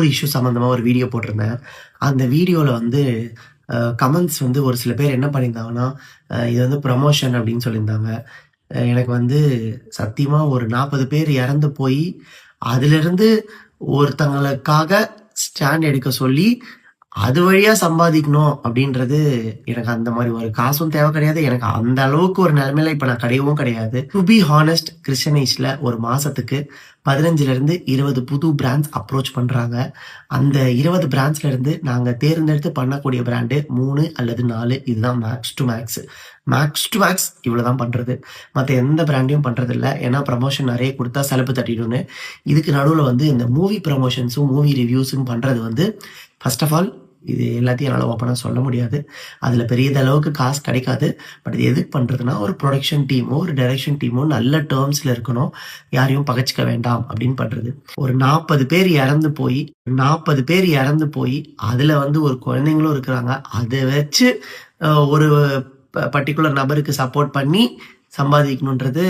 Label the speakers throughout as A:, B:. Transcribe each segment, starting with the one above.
A: ஒரு இஷ்யூ சம்மந்தமாக ஒரு வீடியோ போட்டிருந்தேன். அந்த வீடியோவில் வந்து கமெண்ட்ஸ் வந்து ஒரு சில பேர் என்ன பண்ணியிருந்தாங்கன்னா இது வந்து ப்ரமோஷன் அப்படின்னு சொல்லியிருந்தாங்க. எனக்கு வந்து சத்தியமாக ஒரு நாற்பது பேர் இறந்து போய் அதிலிருந்து ஒருத்தங்களுக்காக ஸ்டாண்ட் எடுக்க சொல்லி அது வழியா சம்பாதிக்கணும் அப்படின்றது எனக்கு அந்த மாதிரி ஒரு காசும் தேவை கிடையாது. எனக்கு அந்த அளவுக்கு ஒரு நிலைமையில இப்ப நான் கிடையவும் கிடையாது. டு பி ஹானஸ்ட் கிறிஸ்டனைஸ்ல ஒரு மாசத்துக்கு பதினஞ்சுல இருந்து இருபது புது பிராண்ட்ஸ் அப்ரோச் பண்றாங்க. அந்த இருபது பிராண்ட்ஸ்ல இருந்து நாங்க தேர்ந்தெடுத்து பண்ணக்கூடிய பிராண்டு மூணு அல்லது நாலு இதுதான் max to max max to max இவ்வளவுதான் பண்றது. மற்ற எந்த பிராண்டையும் பண்றது இல்லை ஏன்னா ப்ரமோஷன் நிறைய கொடுத்தா செலப்பு தட்டிடும்னு. இதுக்கு நடுவில் வந்து இந்த மூவி ப்ரமோஷன்ஸும் மூவி ரிவ்யூஸும் பண்றது வந்து ஃபர்ஸ்ட் ஆஃப் ஆல் இது எல்லாத்தையும் என்னால் ஓப்பனாக சொல்ல முடியாது. அதில் பெரியதளவுக்கு காசு கிடைக்காது. பட் இது எதுக்கு பண்ணுறதுனா ஒரு ப்ரொடக்ஷன் டீமோ ஒரு டைரக்ஷன் டீமோ நல்ல டேர்ம்ஸில் இருக்கணும். யாரையும் பகச்சிக்க வேண்டாம் அப்படின்னு பண்ணுறது ஒரு நாற்பது பேர் இறந்து போய் நாற்பது பேர் இறந்து போய் அதில் வந்து ஒரு குழந்தைங்களும் இருக்கிறாங்க. அதை வச்சு ஒரு பர்டிகுலர் நபருக்கு சப்போர்ட் பண்ணி சம்பாதிக்கணுன்றது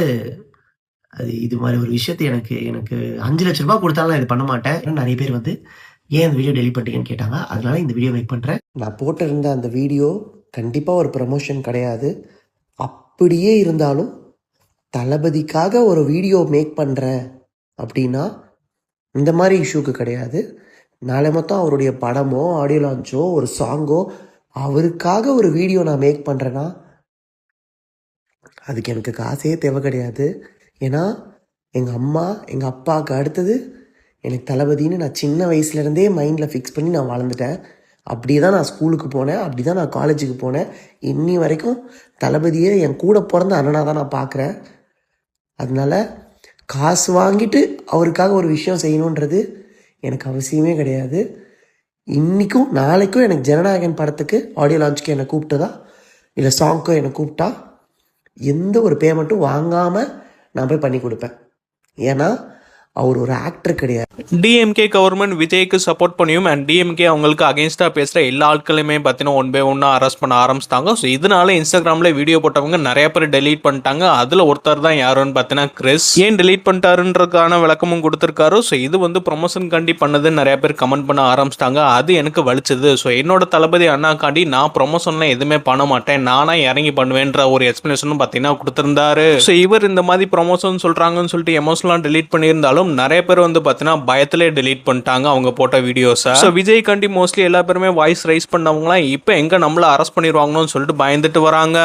A: அது இது மாதிரி ஒரு விஷயத்தை எனக்கு எனக்கு அஞ்சு லட்ச ரூபாய் கொடுத்தாலும் நான் இது பண்ண மாட்டேன். நிறைய பேர் வந்து ஏன் இந்த வீடியோ டெலிட் பண்ணிட்டீங்கன்னு கேட்டாங்க. அதனால இந்த வீடியோ மேக் பண்ணுறேன் நான் போட்டிருந்த அந்த வீடியோ கண்டிப்பாக ஒரு ப்ரமோஷன் கிடையாது. அப்படியே இருந்தாலும் தளபதிக்காக ஒரு வீடியோ மேக் பண்ணுறேன் அப்படின்னா இந்த மாதிரி இஷ்யூக்கு கிடையாது. நாளை மொத்தம் அவருடைய படமோ ஆடியோ லான்ச்சோ ஒரு சாங்கோ அவருக்காக ஒரு வீடியோ நான் மேக் பண்ணுறேன்னா அதுக்கு எனக்கு காசே தேவை கிடையாது. ஏன்னா எங்கள் அம்மா எங்கள் அப்பாவுக்கு அடுத்தது எனக்கு தளபதின்னு நான் சின்ன வயசுலேருந்தே மைண்டில் ஃபிக்ஸ் பண்ணி நான் வளர்ந்துட்டேன் அப்படி தான் நான் ஸ்கூலுக்கு போனேன். அப்படி தான் நான் காலேஜுக்கு போனேன். இன்னி வரைக்கும் தளபதியை என் கூட பிறந்த அண்ணனாக தான் நான் பார்க்குறேன். அதனால காசு வாங்கிட்டு அவருக்காக ஒரு விஷயம் செய்யணுன்றது எனக்கு அவசியமே கிடையாது. இன்றைக்கும் நாளைக்கும் எனக்கு ஜனநாயகன் படத்துக்கு ஆடியோ லான்ச்சுக்கு என்னை கூப்பிட்டதா? இல்லை சாங்க்கோ என்னை கூப்பிட்டா? எந்த ஒரு பேமெண்ட்டும் வாங்காமல் நான் போய் பண்ணி கொடுப்பேன். ஏன்னா அவர் ஒரு ஆக்டர் கிடையாது.
B: டிஎம்கே கவர்மெண்ட் விஜய்க்கு சப்போர்ட் பண்ணியும் அண்ட் டிஎம்கே அவங்களுக்கு அகேன்ஸ்டாக பேசுகிற எல்லா ஆட்களுமே பார்த்தீங்கன்னா ஒன் பை ஒன்னாக அரெஸ்ட் பண்ண ஆரம்பிச்சிட்டாங்க. ஸோ இதனால இன்ஸ்டாகிராமில் வீடியோ போட்டவங்க நிறைய பேர் டெலீட் பண்ணிட்டாங்க. அதில் ஒருத்தர் தான் யாருன்னு பார்த்தீங்கன்னா கிறிஸ் ஏன் டெலீட் பண்ணிட்டாருன்றதுக்கான விளக்கமும் கொடுத்துருக்காரு. ஸோ இது வந்து ப்ரொமோஷன் காண்டி பண்ணதுன்னு நிறைய பேர் கமெண்ட் பண்ண ஆரம்பிச்சிட்டாங்க. அது எனக்கு வலிச்சது. ஸோ என்னோட தளபதி அண்ணாக்காண்டி நான் ப்ரொமோஷன்லாம் எதுவுமே பண்ண மாட்டேன். நானாக இறங்கி பண்ணுவேன்ற ஒரு எக்ஸ்பிளேஷனும் பார்த்தீங்கன்னா கொடுத்துருந்தாரு. ஸோ இவர் இந்த மாதிரி ப்ரொமோஷன் சொல்கிறாங்கன்னு சொல்லிட்டு எமோஷனலாக டெலீட் பண்ணியிருந்தாலும் நிறைய பேர் வந்து பார்த்தீங்கன்னா பயத்திலே டெலீட் பண்ணிட்டாங்க அவங்க போட்ட வீடியோஸை ஸோ விஜய் கண்டி மோஸ்ட்லி எல்லா பேருமே வாய்ஸ் ரைஸ் பண்ணவங்களாம் இப்போ எங்கே நம்மளை அரெஸ்ட் பண்ணிடுவாங்கன்னு சொல்லிட்டு பயந்துட்டு வராங்க.